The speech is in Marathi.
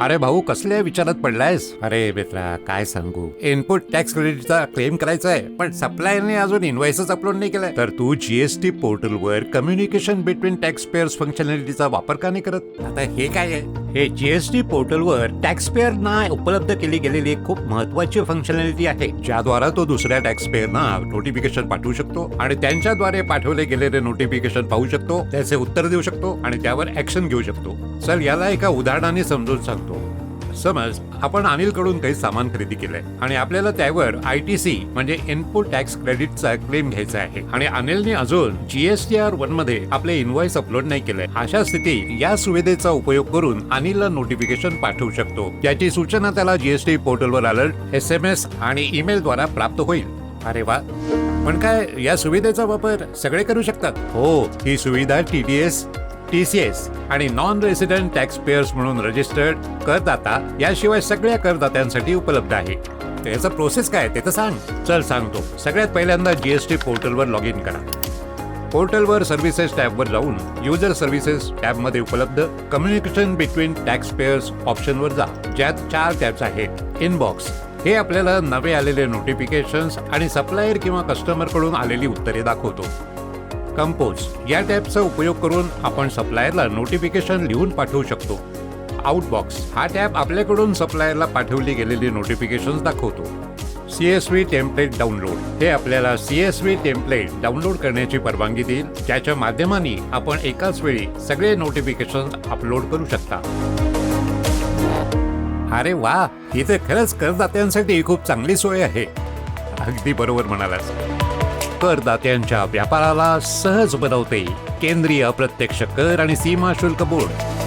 अरे भाऊ कसल्या विचारात पडलायस? अरे मित्रा काय सांगू? इनपुट टॅक्स क्रेडिटचा क्लेम करायचा आहे पण सप्लायरने अजून इन्व्हॉइसच अपलोड नाही केलाय. तर तू जीएसटी पोर्टलवर कम्युनिकेशन बिटवीन टॅक्स पेअर्स फंक्शनॅलिटीचा वापर का नाही करत? आता हे काय आहे? हे जीएसटी पोर्टलवर टॅक्स पेअरना उपलब्ध केली गेलेली एक खूप महत्वाची फंक्शनॅलिटी आहे ज्याद्वारा तो दुसऱ्या टॅक्सपेअरना नोटिफिकेशन पाठवू शकतो आणि त्यांच्याद्वारे पाठवले गेलेले नोटिफिकेशन पाहू शकतो त्याचे उत्तर देऊ शकतो आणि त्यावर ऍक्शन घेऊ शकतो. चल याला एका उदाहरणाने समजून सांगतो. समज आपण अनिलकडून काही सामान खरेदी केलंय आणि आपल्याला त्यावर आय टी सी म्हणजे इनपुट टॅक्स क्रेडिटचा क्लेम घ्यायचा आहे. आणि अनिलने अजून जीएसटीआर वनमध्ये आपले इन्व्हॉइस अपलोड नाही केलंय. अशा स्थिती या सुविधेचा उपयोग करून अनिलला नोटिफिकेशन पाठवू शकतो. त्याची सूचना त्याला जीएसटी पोर्टलवर अलर्ट एस एम एस आणि ईमेल द्वारा प्राप्त होईल. अरे वा! पण काय या सुविधेचा वापर सगळे करू शकतात? हो ही सुविधा T D S T C S आणि नॉन रेसिडेंट टॅक्स पेयर्स म्हणून रजिस्टर्ड करदाता याशिवाय सगळ्या करदात्यांसाठी उपलब्ध आहे. त्याचा प्रोसेस काय ते तर सांग. चल सांगतो. सगळ्यात पहिल्यांदा जीएसटी पोर्टलवर लॉग इन करा. पोर्टलवर सर्व्हिसेस टॅबवर जाऊन युजर सर्व्हिसेस टॅबमध्ये उपलब्ध कम्युनिकेशन बिटवीन टॅक्स पेयर्स ऑप्शनवर जा. ज्यात चार टॅब्स आहेत. इनबॉक्स हे आपल्याला नवे आलेले नोटिफिकेशन्स आणि सप्लायर किंवा कस्टमरकडून आलेली उत्तरे दाखवतो. कंपोज या टॅबचा उपयोग करून आपण सप्लायरला नोटिफिकेशन लिहून पाठवू शकतो. आउटबॉक्स हा टॅब आपल्याकडून सप्लायरला पाठवली गेलेली नोटिफिकेशन दाखवतो. C S V template download हे आपल्याला C S V template download करण्याची परवानगी देईल. ज्याच्या माध्यमाने आपण एकाच वेळी सगळे नोटिफिकेशन अपलोड करू शकता. अरे वा! ही तर खरंच करदात्यांसाठी खूप चांगली सोय आहे. अगदी बरोबर म्हणालास करदात्यांच्या व्यापाराला सहज बनवते केंद्रीय अप्रत्यक्ष कर आणि सीमा शुल्क बोर्ड.